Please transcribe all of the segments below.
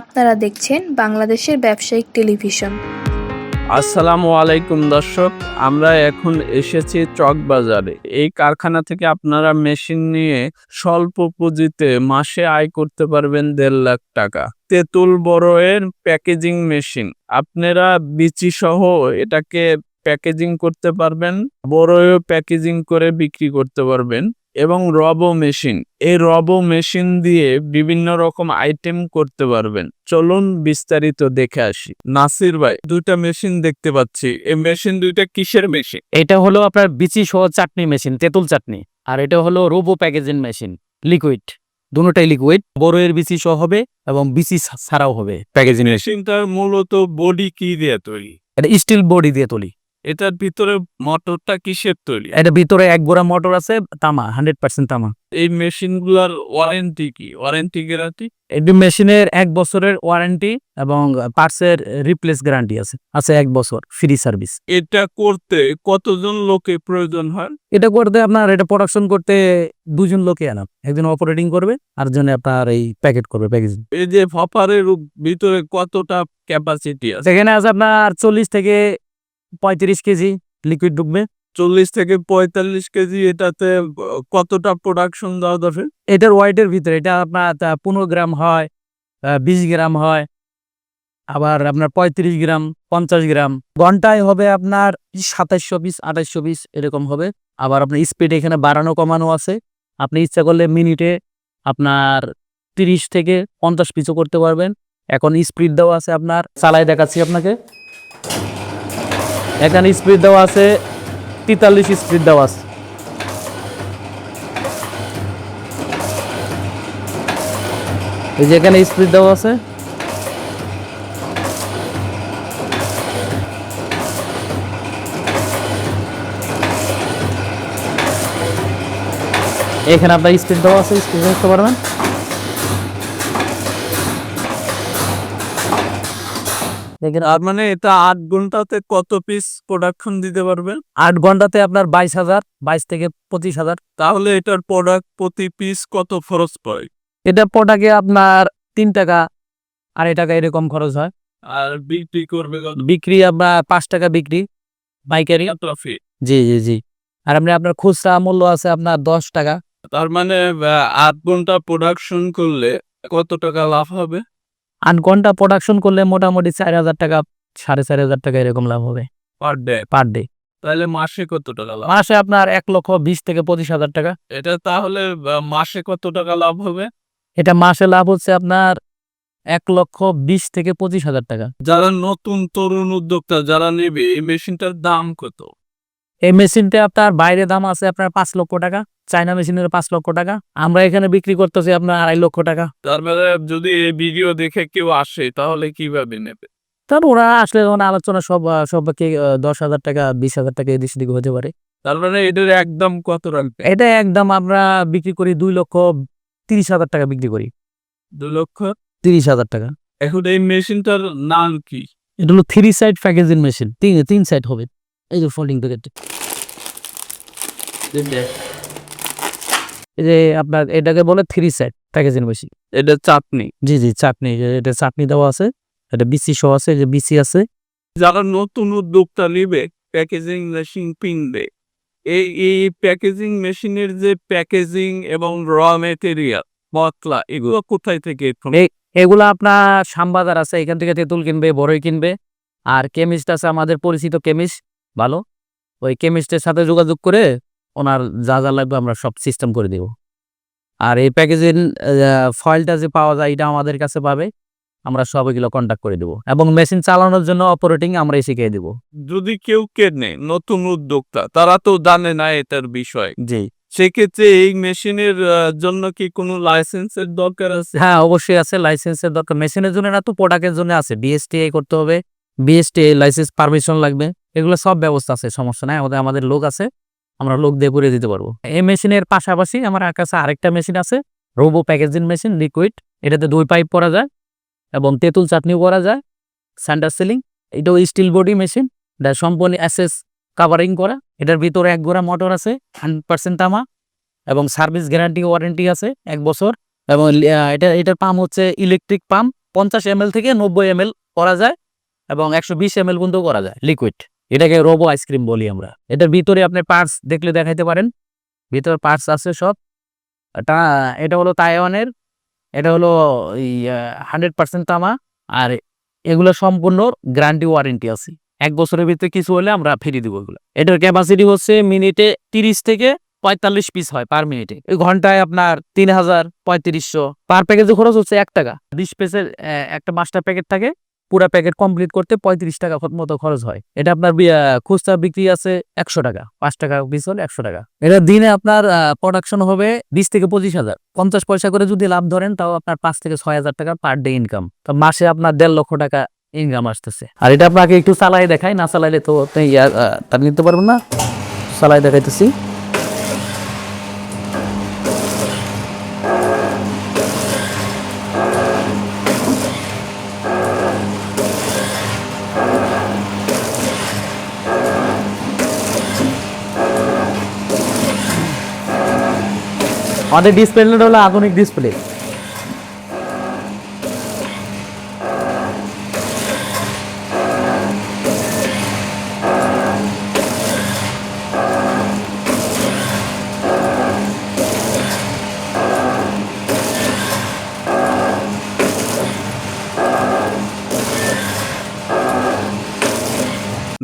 আপনারা দেখছেন বাংলাদেশের ব্যবসায়িক টেলিভিশন। আসসালামু আলাইকুম দর্শক, আমরা এখন এসেছি চকবাজারে এই কারখানা থেকে আপনারা মেশিন নিয়ে স্বল্প পুঁজিতে মাসে আয় করতে পারবেন দেড় লাখ টাকা। তেঁতুল বড়য়ের প্যাকেজিং মেশিন, আপনারা বিচি সহ এটাকে প্যাকেজিং করতে পারবেন বড়ও প্যাকেজিং করে বিক্রি করতে পারবেন। এবং রবো মেশিন। এই রবো মেশিন দিয়ে বিভিন্ন রকম আইটেম করতে পারবেন। চলুন বিস্তারিত দেখে আসি। নাসির ভাই দুইটা মেশিন দেখতে পাচ্ছি। এই মেশিন দুইটা কিসের মেশিন? এটা হলো আপনার বিচি সহ চাটনি মেশিন তেঁতুল চাটনি। আর এটা হলো রোবো প্যাকেজিং মেশিন লিকুইড। দুটোটাই লিকুইড। বড়ের বিচি সহ হবে এবং বিচি ছাড়াও হবে। প্যাকেজিং মেশিন মেশিনটার মূলত বডি কি দিয়ে তৈরি? এটা স্টিল বডি দিয়ে তুলি এটার ভিতরে মোটরটা কিসের তৈরি? এটা ভিতরে এক গোড়া মোটর আছে তামা হান্ড্রেড পার্সেন্ট তামা। এই মেশিন মেশিনগুলোর ওয়ারেন্টি কি? Warranty guarantee? এটি মেশিনের এক বছরের ওয়ারেন্টি এবং পার্টসের রিপ্লেস গ্যারান্টি আছে আছে এক বছর ফ্রি সার্ভিস। এটা করতে কতজন লোকে প্রয়োজন হয়? এটা করতে আপনার এটা প্রোডাকশন করতে দুজন লোকে আনা একজন অপারেটিং করবে আর জন্য আপনার এই প্যাকেট করবে প্যাকেজিং এই যে ফপারের ভিতরে কতটা ক্যাপাসিটি আছে? সেখানে আছে আপনার চল্লিশ থেকে পঁয়ত্রিশ কেজি লিকুইড ঢুকবে। চল্লিশ থেকে পঁয়তাল্লিশ কেজি এটাতে কতটা প্রোডাকশন দেওয়া দরকার এটার ওয়াইটের ভিতরে এটা আপনার পনেরো গ্রাম হয় বিশ গ্রাম হয় আবার আপনার পঁয়ত্রিশ গ্রাম পঞ্চাশ গ্রাম। ঘন্টায় হবে আপনার সাতাশশো পিস আঠাশশো পিস এরকম হবে। আবার আপনার স্পিড এখানে বাড়ানো কমানো আছে। আপনি ইচ্ছা করলে মিনিটে আপনার তিরিশ থেকে পঞ্চাশ পিসও করতে পারবেন। এখন স্পিড দেওয়া আছে আপনার চালাই দেখাচ্ছি আপনাকে। এখানে স্পিড দেওয়া আছে, তেতাল্লিশ স্পিড দেওয়া আছে। এই যে এখানে স্পিড দেওয়া আছে। এখানে আপনার স্পিড দেওয়া আছে, স্পিড দেখতে পারবেন? তার মানে এটা আট ঘন্টাতে কত পিস প্রোডাকশন দিতে পারবেন আট ঘন্টাতে আপনার বাইশ হাজার বাইশ থেকে পঁচিশ হাজার। তাহলে এটার প্রোডাক্ট প্রতি পিস কত খরচ পড়ে? এটা প্রোডাক্টে আপনার তিন টাকা আড়াই টাকা এরকম খরচ হয়। আর বিক্রি করবে বিক্রি আপনার পাঁচ টাকা বিক্রি পাইকারি। ট্রফি জি জি জি। আর আপনি আপনার খুচরা মূল্য আছে আপনার দশ টাকা। তার মানে আট ঘণ্টা প্রোডাকশন করলে কত টাকা লাভ হবে? আট ঘণ্টা প্রোডাকশন করলে মোটামুটি চার হাজার টাকা সাড়ে চার হাজার টাকা এরকম লাভ হবে। পার ডে পার ডে তাহলে মাসে কত টাকা লাভ? মাসে আপনার এক লক্ষ বিশ থেকে পঁচিশ হাজার টাকা। এটা তাহলে মাসে কত টাকা লাভ হবে? এটা মাসে লাভ হচ্ছে আপনার এক লক্ষ বিশ থেকে পঁচিশ হাজার টাকা। যারা নতুন তরুণ উদ্যোক্তা যারা নেবে এই মেশিনটার দাম কত? এই মেশিনটা আপনার বাইরে দাম আছে আপনার পাঁচ লক্ষ টাকা চায়না মেশিনের পাঁচ লক্ষ টাকা। আমরা এখানে বিক্রি করতেছি আপনার আড়াই লক্ষ টাকা। তার মানে যদি এই ভিডিও দেখে কেউ আসে তাহলে কীভাবে নেবে? তার ওরা আসলে যখন আলোচনা সব সবাইকে দশ হাজার টাকা বিশ হাজার টাকা এদিক সেদিক হতে পারে। তার মানে এটার একদম কত রাখবে? এটা একদম আমরা বিক্রি করি দুই লক্ষ তিরিশ হাজার টাকা বিক্রি করি। দু লক্ষ? তিরিশ হাজার টাকা। এখন এই মেশিনটার নাম কি? এটা হলো থ্রি সাইড প্যাকেজিং মেশিন। তিন তিন সাইড হবে। এই যে ফোল্ডিং প্যাকেট যে আপনার এটাকে বলে থ্রি সাইড প্যাকেজিং মেশিন এটা চাটনি। জি জি চাটনি এটা চাটনি দেওয়া আছে এটা বিসি সহ আছে যে বিসি আছে। যারা নতুন উদ্যোক্তা নিবে প্যাকেজিং মেশিন কিনবে এই এই প্যাকেজিং মেশিনের যে প্যাকেজিং এবং র মেটেরিয়াল মশলা এগুলো কোথায় থেকে এগুলো আপনার শ্যামবাজার আছে এখান থেকে তেঁতুল কিনবে বড়ই কিনবে আর কেমিস্ট আছে আমাদের পরিচিত কেমিস্ট ভালো? ওই কেমিস্টের সাথে যোগাযোগ করে ওনার যা যা লাগবে আমরা সব সিস্টেম করে দেব। আর এই প্যাকেজিং ফয়েলটা যে পাওয়া যায় এটা আমাদের কাছে পাবে আমরা সব এগুলো কন্ট্যাক্ট করে দেবো। এবং মেশিন চালানোর জন্য অপারেটিং আমরাই শিখিয়ে দেবো। যদি কেউ কেনে নতুন উদ্যোক্তা তারা তো জানে না এটার বিষয়। জি। সেক্ষেত্রে এই মেশিনের জন্য কি কোনো লাইসেন্সের দরকার আছে? হ্যাঁ অবশ্যই আছে লাইসেন্সের দরকার। মেশিনের জন্য না তো প্রোডাক্টের জন্য আছে। বিএসটিআই করতে হবে বিএসটিআই লাইসেন্স পারমিশন লাগবে এগুলো সব ব্যবস্থা আছে সমস্যা নাই। আমাদের আমাদের লোক আছে আমরা লোক দিয়ে করে দিতে পারব। এই মেশিনের পাশাপাশি আমার কাছে আরেকটা মেশিন আছে, রোবো প্যাকেজিং মেশিন লিকুইড এটাতে দুই পাইপ করা যায় এবং তেঁতুল চাটনিও করা যায় স্যান্ডার সিলিং এটাও স্টিল বডি মেশিন এটা সম্পূর্ণ অ্যাসেস কাভারিং করা। এটার ভিতরে এক গোড়া মোটর আছে হান্ড্রেড পার্সেন্ট তামা এবং সার্ভিস গ্যারান্টি ওয়ারেন্টি আছে এক বছর। এবং এটা, এটার পাম্প হচ্ছে ইলেকট্রিক পাম্প পঞ্চাশ এম থেকে নব্বই এম করা যায় এবং একশো বিশ এম পর্যন্ত করা যায় লিকুইড এটাকে রোবো আইসক্রিম বলি আমরা। এটার ভিতরে আপনি পার্টস দেখলে দেখাইতে পারেন। ভিতরে পার্টস আছে সব। এটা এটা হলো তাইওয়ানের এটা হলো হান্ড্রেড পার্সেন্ট তামা। আর এগুলো সম্পূর্ণ গ্যারান্টি ওয়ারেন্টি আছে। এক বছরের ভিতরে কিছু হলে আমরা ফিরিয়ে দিব এগুলো। এটার ক্যাপাসিটি হচ্ছে মিনিটে তিরিশ থেকে পঁয়তাল্লিশ পিস হয় পার মিনিটে ওই ঘন্টায় আপনার তিন হাজার পঁয়ত্রিশশো। পার প্যাকেজে খরচ হচ্ছে এক টাকা। বিশ পিসের একটা মাস্টার প্যাকেট থাকে। পুরা প্যাকেট কমপ্লিট করতে পঁয়ত্রিশ টাকা মতো খরচ হয়। এটা আপনার খুচরা বিক্রি আছে একশো টাকা, পাঁচ টাকা পিস হলে একশো টাকা। এটা দিনে আপনার প্রোডাকশন হবে বিশ থেকে পঁচিশ হাজার। পঞ্চাশ পয়সা করে যদি লাভ ধরেন, তাও আপনার পাঁচ থেকে ছয় হাজার টাকা পার ডে ইনকাম তো মাসে আপনার দেড় লক্ষ টাকা ইনকাম আসতেছে। আর এটা আপনাকে একটু চালাই দেখাই, না চালাইলে তো আপনি তার নিতে পারবেন না? চালাই দেখাইতেছি। আমাদের ডিসপ্লেটা হলো আধুনিক ডিসপ্লে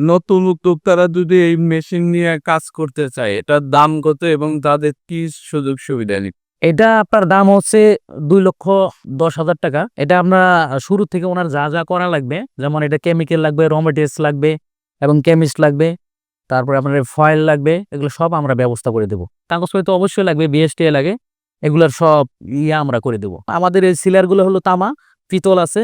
নতুন উদ্যোক্তারা যদি এই মেশিন নিয়ে কাজ করতে চায়, এটার দাম কত এবং তাদের কি সুযোগ সুবিধা নিতে এটা আপনার দাম হচ্ছে দুই লক্ষ দশ হাজার টাকা। এটা আমরা শুরু থেকে ওনার যা যা করা লাগবে, যেমন এটা কেমিক্যাল লাগবে র মেটেরিয়ালস লাগবে এবং কেমিস্ট লাগবে, তারপরে আপনার ফয়েল লাগবে, এগুলো সব আমরা ব্যবস্থা করে দেবো। কাগজপত্র অবশ্যই লাগবে বিএসটিএ লাগে, এগুলার সব ইয়ে আমরা করে দেবো। আমাদের এই সিলারগুলো হলো তামা, পিতল আছে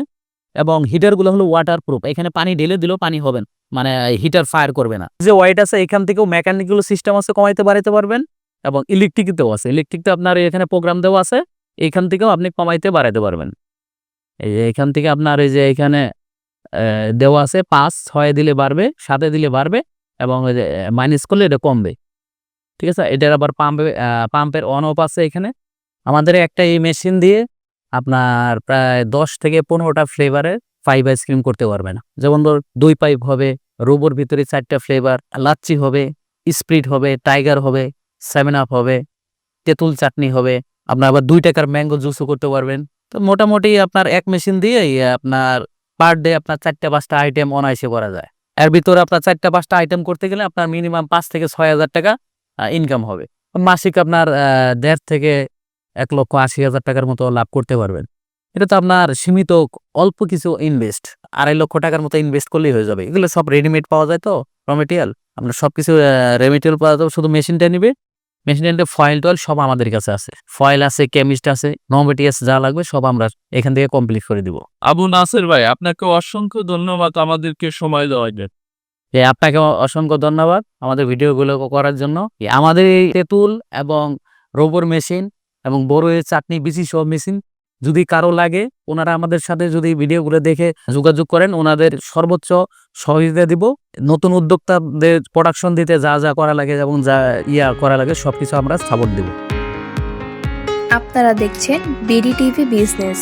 এবং হিটারগুলো হলো ওয়াটার প্রুফ এখানে পানি ঢেলে দিলেও পানি হবে মানে হিটার ফায়ার করবে না। যে ওয়াইট আছে, এখান থেকেও মেকানিক্যাল সিস্টেম আছে, কমাইতে বাড়াইতে পারবেন এবং ইলেকট্রিকতেও আছে। ইলেকট্রিকতে আপনার এখানে প্রোগ্রাম দেওয়া আছে এইখান থেকেও আপনি কমাইতে বাড়াইতে পারবেন। এই যে এখান থেকে আপনার এই যে এখানে দেওয়া আছে, পাঁচ, ছয় দিলে বাড়বে, সাতে দিলে বাড়বে এবং ওই যে মাইনাস করলে এটা কমবে। ঠিক আছে? এটার আবার পাম্পে পাম্পের অন অফ আছে এখানে। আমাদের একটা এই মেশিন দিয়ে আপনার প্রায় দশ থেকে পনেরোটা ফ্লেভারের ফাইভ আইসক্রিম করতে পারবে না যেমন ধর, দুই পাইপ হবে, রোবোর ভিতরে চারটা ফ্লেভার লাচ্চি হবে স্প্রিট হবে টাইগার হবে সেভেন আপ হবে, তেঁতুল চাটনি হবে, আপনার আবার দুই টাকার ম্যাঙ্গো জুসও করতে পারবেন। তো মোটামুটি আপনার এক মেশিন দিয়েই আপনার পার ডে আপনার চারটা পাঁচটা আইটেম অনায়াসে করা যায়। এর ভিতরে আপনার চারটা পাঁচটা আইটেম করতে গেলে আপনার মিনিমাম পাঁচ থেকে ছয় হাজার টাকা ইনকাম হবে। মাসিক আপনার দেড় থেকে এক লক্ষ আশি হাজার টাকার মতো লাভ করতে পারবেন। এটা তো আপনার সীমিত অল্প কিছু ইনভেস্ট আড়াই লক্ষ টাকার মতো ইনভেস্ট করলেই হয়ে যাবে। এগুলো সব রেডিমেড পাওয়া যায় তো? র মেটেরিয়াল আপনার সব কিছু রেমিটেরিয়াল পাওয়া যাবে শুধু মেশিনটা নিবে মেশিনটা ফয়েল টয়েল সব আমাদের কাছে আছে। ফয়েল আছে কেমিস্ট আছে নো মেটেরিয়ালস যা লাগবে সব আমরা এখান থেকে কমপ্লিট করে দিব। আবু নাসের ভাই আপনাকে অসংখ্য ধন্যবাদ আমাদেরকে সময় দেওয়ার জন্য। এ আপনাকে অসংখ্য ধন্যবাদ আমাদের ভিডিওগুলো করার জন্য। আমাদের এই তেঁতুল এবং রোবর মেশিন এবং বড়ের চাটনি বিসি সব মেশিন যদি কারও লাগে, ওনারা আমাদের সাথে যদি ভিডিওগুলো দেখে যোগাযোগ করেন, ওনাদের সর্বোচ্চ সহযোগিতা দিব। নতুন উদ্যোক্তাদের প্রোডাকশন দিতে যা যা করা লাগে এবং যা ইয়া করা লাগে, সবকিছু আমরা সাপোর্ট দেব। আপনারা দেখছেন বিডি টিভি বিজনেস